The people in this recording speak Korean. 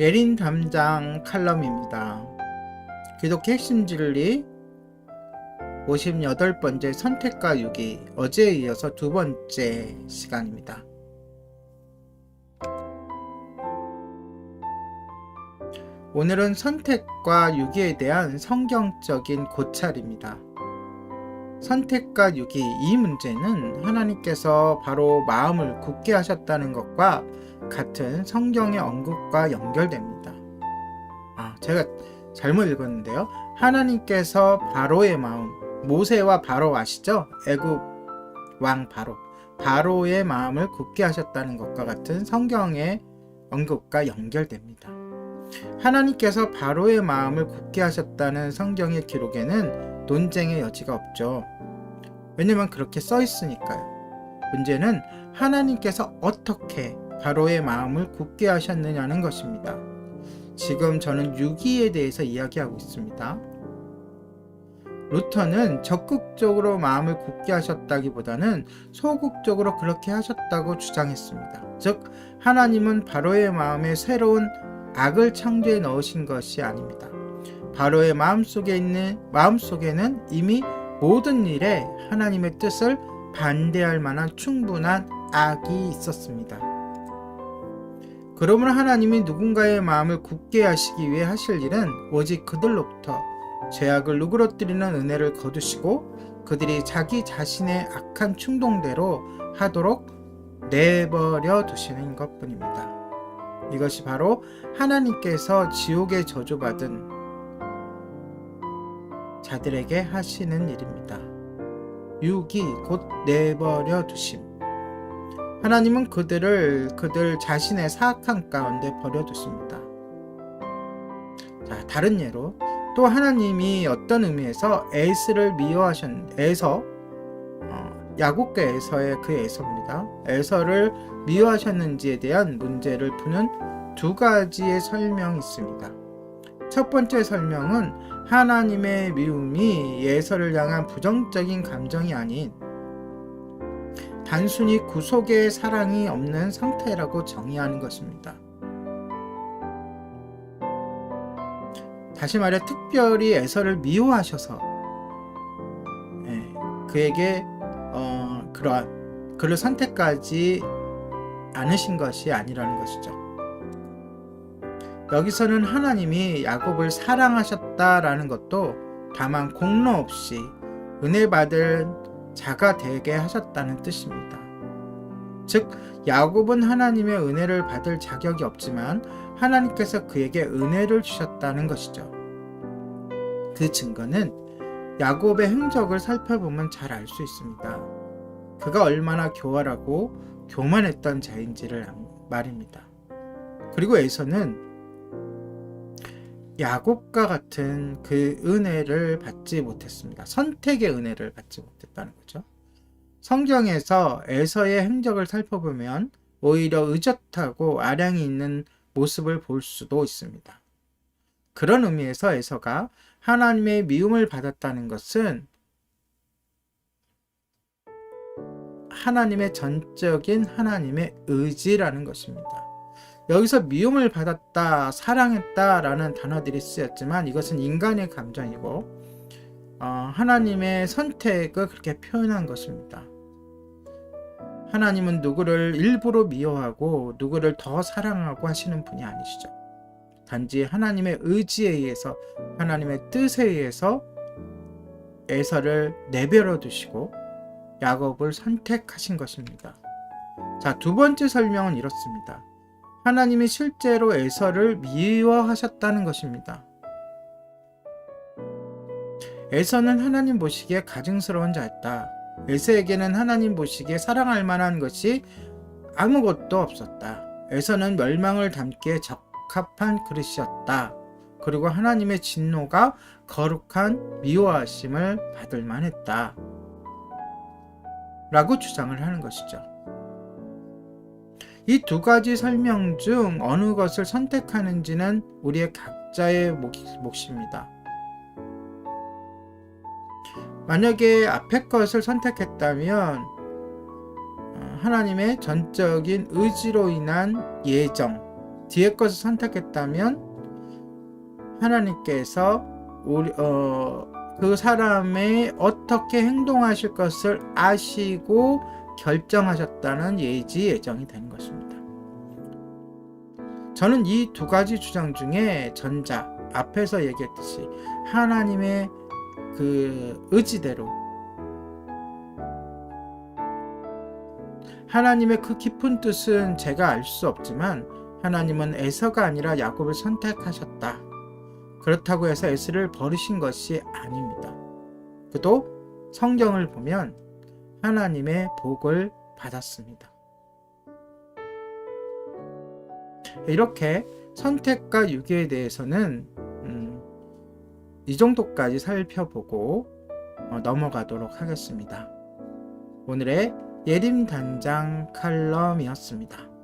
예린 담장 칼럼입니다. 기독 핵심 진리 58번째 선택과 유기 어제에 이어서 두 번째 시간입니다. 오늘은 선택과 유기에 대한 성경적인 고찰입니다. 선택과 유기 이 문제는 하나님께서 바로 마음을 굳게 하셨다는 것과 같은 성경의 언급과 연결됩니다. 아, 제가 잘못 읽었는데요. 하나님께서 바로의 마음, 모세와 바로 아시죠? 애굽 왕 바로. 바로의 마음을 굳게 하셨다는 것과 같은 성경의 언급과 연결됩니다. 하나님께서 바로의 마음을 굳게 하셨다는 성경의 기록에는 논쟁의 여지가 없죠. 왜냐면 그렇게 써 있으니까요. 문제는 하나님께서 어떻게 바로의 마음을 굳게 하셨느냐는 것입니다. 지금 저는 유기에 대해서 이야기하고 있습니다. 루터는 적극적으로 마음을 굳게 하셨다기보다는 소극적으로 그렇게 하셨다고 주장했습니다. 즉, 하나님은 바로의 마음에 새로운 악을 창조해 넣으신 것이 아닙니다. 바로의 마음속에 있는 마음속에는 이미 모든 일에 하나님의 뜻을 반대할 만한 충분한 악이 있었습니다. 그러므로 하나님이 누군가의 마음을 굳게 하시기 위해 하실 일은 오직 그들로부터 죄악을 누그러뜨리는 은혜를 거두시고 그들이 자기 자신의 악한 충동대로 하도록 내버려 두시는 것뿐입니다. 이것이 바로 하나님께서 지옥에 저주받은 자들에게 하시는 일입니다. 유기 곧 내버려 두심. 하나님은 그들을 그들 자신의 사악한 가운데 버려 두십니다. 자, 다른 예로 또 하나님이 어떤 의미에서 에스를 미워하셨 에서 어, 야곱과 에서의 그 에서입니다. 에서를 미워하셨는지에 대한 문제를 푸는 두 가지의 설명이 있습니다. 첫 번째 설명은 하나님의 미움이 예서를 향한 부정적인 감정이 아닌 단순히 구속의 사랑이 없는 상태라고 정의하는 것입니다. 다시 말해 특별히 에서를 미워하셔서 예, 그에게 어, 그러한 그를 선택하지 않으신 것이 아니라는 것이죠. 여기서는 하나님이 야곱을 사랑하셨다라는 것도 다만 공로 없이 은혜 받을 자가 되게 하셨다는 뜻입니다. 즉, 야곱은 하나님의 은혜를 받을 자격이 없지만 하나님께서 그에게 은혜를 주셨다는 것이죠. 그 증거는 야곱의 행적을 살펴보면 잘 알 수 있습니다. 그가 얼마나 교활하고 교만했던 자인지를 말입니다. 그리고 에서는 야곱과 같은 그 은혜를 받지 못했습니다. 선택의 은혜를 받지 못했다는 거죠. 성경에서 에서의 행적을 살펴보면 오히려 의젓하고 아량이 있는 모습을 볼 수도 있습니다. 그런 의미에서 에서가 하나님의 미움을 받았다는 것은 하나님의 전적인 하나님의 의지라는 것입니다. 여기서 미움을 받았다, 사랑했다 라는 단어들이 쓰였지만 이것은 인간의 감정이고 어, 하나님의 선택을 그렇게 표현한 것입니다. 하나님은 누구를 일부러 미워하고 누구를 더 사랑하고 하시는 분이 아니시죠. 단지 하나님의 의지에 의해서 하나님의 뜻에 의해서 에서를 내버려 두시고 야곱을 선택하신 것입니다. 자, 두 번째 설명은 이렇습니다. 하나님이 실제로 에서를 미워하셨다는 것입니다. 에서는 하나님 보시기에 가증스러운 자였다. 에서에게는 하나님 보시기에 사랑할 만한 것이 아무것도 없었다. 에서는 멸망을 담기에 적합한 그릇이었다. 그리고 하나님의 진노가 거룩한 미워하심을 받을 만했다. 라고 주장을 하는 것이죠. 이 두 가지 설명 중 어느 것을 선택하는지는 우리의 각자의 몫입니다. 만약에 앞에 것을 선택했다면 어, 하나님의 전적인 의지로 인한 예정, 뒤에 것을 선택했다면 하나님께서 우리 어, 그 사람의 어떻게 행동하실 것을 아시고 결정하셨다는 예지 예정이 되는 것입니다. 저는 이 두 가지 주장 중에 전자 앞에서 얘기했듯이 하나님의 그 의지대로 하나님의 그 깊은 뜻은 제가 알 수 없지만 하나님은 에서가 아니라 야곱을 선택하셨다. 그렇다고 해서 에스를 버리신 것이 아닙니다. 그도 성경을 보면 하나님의 복을 받았습니다. 이렇게 선택과 유기에 대해서는 음, 이 정도까지 살펴보고 어, 넘어가도록 하겠습니다. 오늘의 예림 단장 칼럼이었습니다.